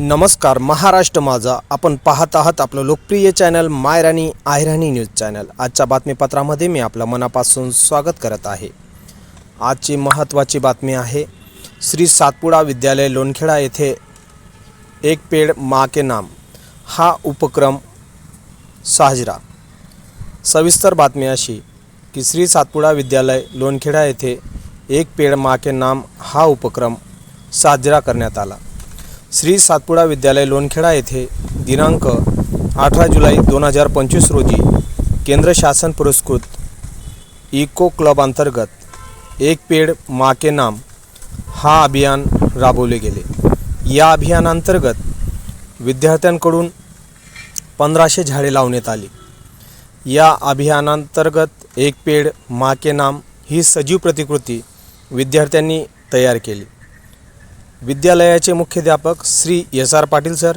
नमस्कार महाराष्ट्र माझा. आपण पाहत आहात आपलं लोकप्रिय चॅनल मायराणी आयराणी न्यूज चॅनल. आजच्या बातमीपत्रामध्ये मी आपलं मनापासून स्वागत करत आहे. आजची महत्त्वाची बातमी आहे श्री सातपुडा विद्यालय लोणखेडा येथे एक पेड मा के नाम. हा उपक्रम साजरा. सविस्तर बातमी अशी की श्री सातपुडा विद्यालय लोणखेडा येथे एक पेड मा के नाम हा उपक्रम साजरा करण्यात आला. श्री सातपुडा विद्यालय लोणखेडा येथे दिनांक अठरा जुलै दोन हजार पंचवीस रोजी केंद्र शासन पुरस्कृत इको क्लब अंतर्गत एक पेड मा के नाम हा अभियान राबवले गेले. या अभियानांतर्गत विद्यार्थ्यांकडून पंधराशे झाडे लावण्यात आली. या अभियानांतर्गत एक पेड मा के नाम ही सजीव प्रतिकृती विद्यार्थ्यांनी तयार केली. विद्यालयाचे मुख्याध्यापक Shri S R Patil sir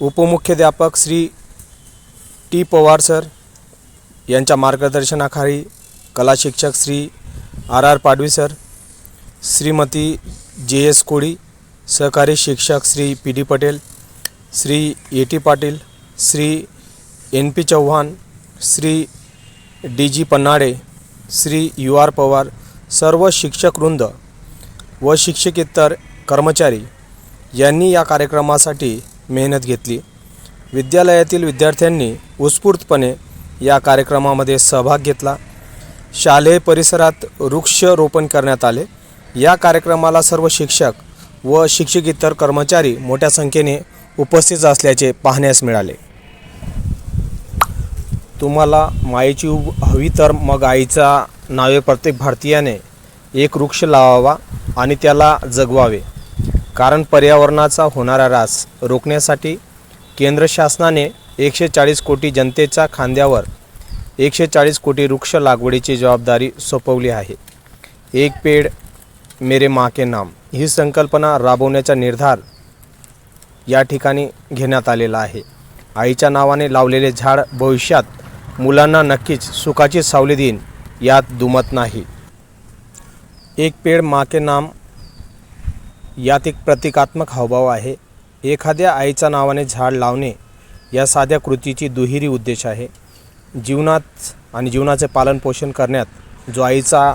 उपमुख्याध्यापक Shri T Pawar sir यांच्या मार्गदर्शनाखाली कला शिक्षक Shri R R Padvi sir Shrimati J S Koli सहकारी शिक्षक Shri P D Patel Shri A T Patil Shri N P Chavan Shri D G Pannade Shri U R Pawar सर्व शिक्षक वृंद व शिक्षकेतर कर्मचारी यांनी या कार्यक्रमासाठी मेहनत घेतली. विद्यालयातील विद्यार्थ्यांनी उत्स्फूर्तपणे या कार्यक्रमामध्ये सहभाग घेतला. शालेय परिसरात वृक्षरोपण करण्यात आले. या कार्यक्रमाला सर्व शिक्षक व शिक्षकेतर कर्मचारी मोठ्या संख्येने उपस्थित असल्याचे पाहण्यास मिळाले. तुम्हाला मायेची उब हवी तर मग आईचा नावे प्रत्येक भारतीयाने एक वृक्ष लावावा आणि त्याला जगवावे. कारण पर्यावरणाचा होणारा ऱ्हास रोखण्यासाठी केंद्र शासनाने एकशे चाळीस कोटी जनतेच्या खांद्यावर एकशे चाळीस कोटी वृक्ष लागवडीची जबाबदारी सोपवली आहे. एक पेड मेरे माँ के नाम ही संकल्पना राबवण्याचा निर्धार या ठिकाणी घेण्यात आलेला आहे. आईच्या नावाने लावलेले झाड भविष्यात मुलांना नक्कीच सुखाची सावली देईन यात दुमत नाही. एक पेड माँ के नाम यात एक प्रतिकात्मक हावभाव आहे. एखाद्या आईच्या नावाने झाड लावणे या साध्या कृतीची दुहेरी उद्देश आहे. जीवनात आणि जीवनाचे पालनपोषण करण्यात जो आईचा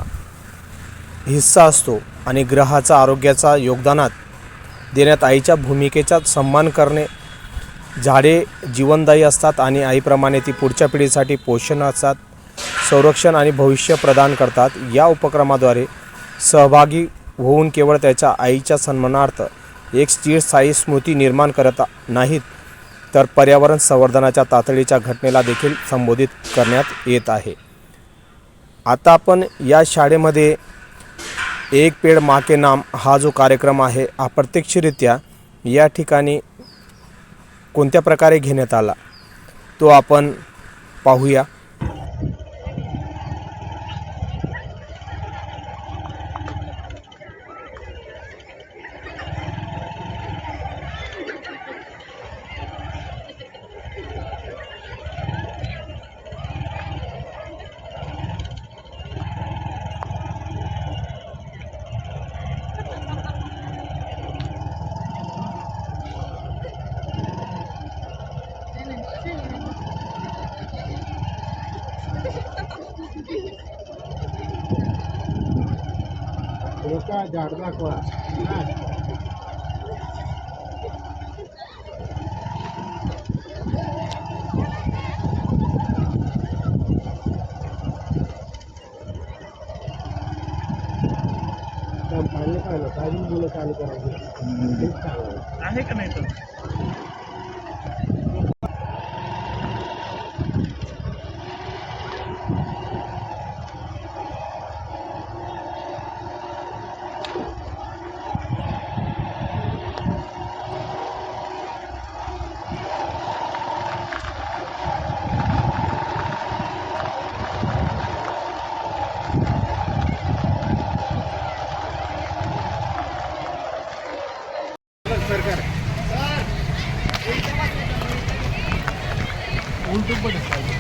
हिस्सा असतो आणि ग्रहाचा आरोग्याचा योगदानात देण्यात आईच्या भूमिकेचा सन्मान करणे झाडे जीवनदायी असतात आणि आईप्रमाणे ती पुढच्या पिढीसाठी पोषण असतात संरक्षण आणि भविष्य प्रदान करतात या उपक्रमाद्वारे सहभागी होऊन केवळ त्याच्या आईच्या सन्मानार्थ एक चिरस्थायी स्मृती निर्माण करत नाहीत तर पर्यावरण संवर्धनाच्या तातडीच्या घटनेला देखील संबोधित करण्यात येत आहे. आता आपण या शाळेमध्ये एक पेड मा के नाम हा जो कार्यक्रम आहे हा प्रत्यक्षरित्या या ठिकाणी कोणत्या प्रकारे घेण्यात आला तो आपण पाहूया. एका झाड दाखवा पाहिलं पाहिलं अजून मुलं चालू करायची. आहे का नाही तर? ಉಲ್ಟು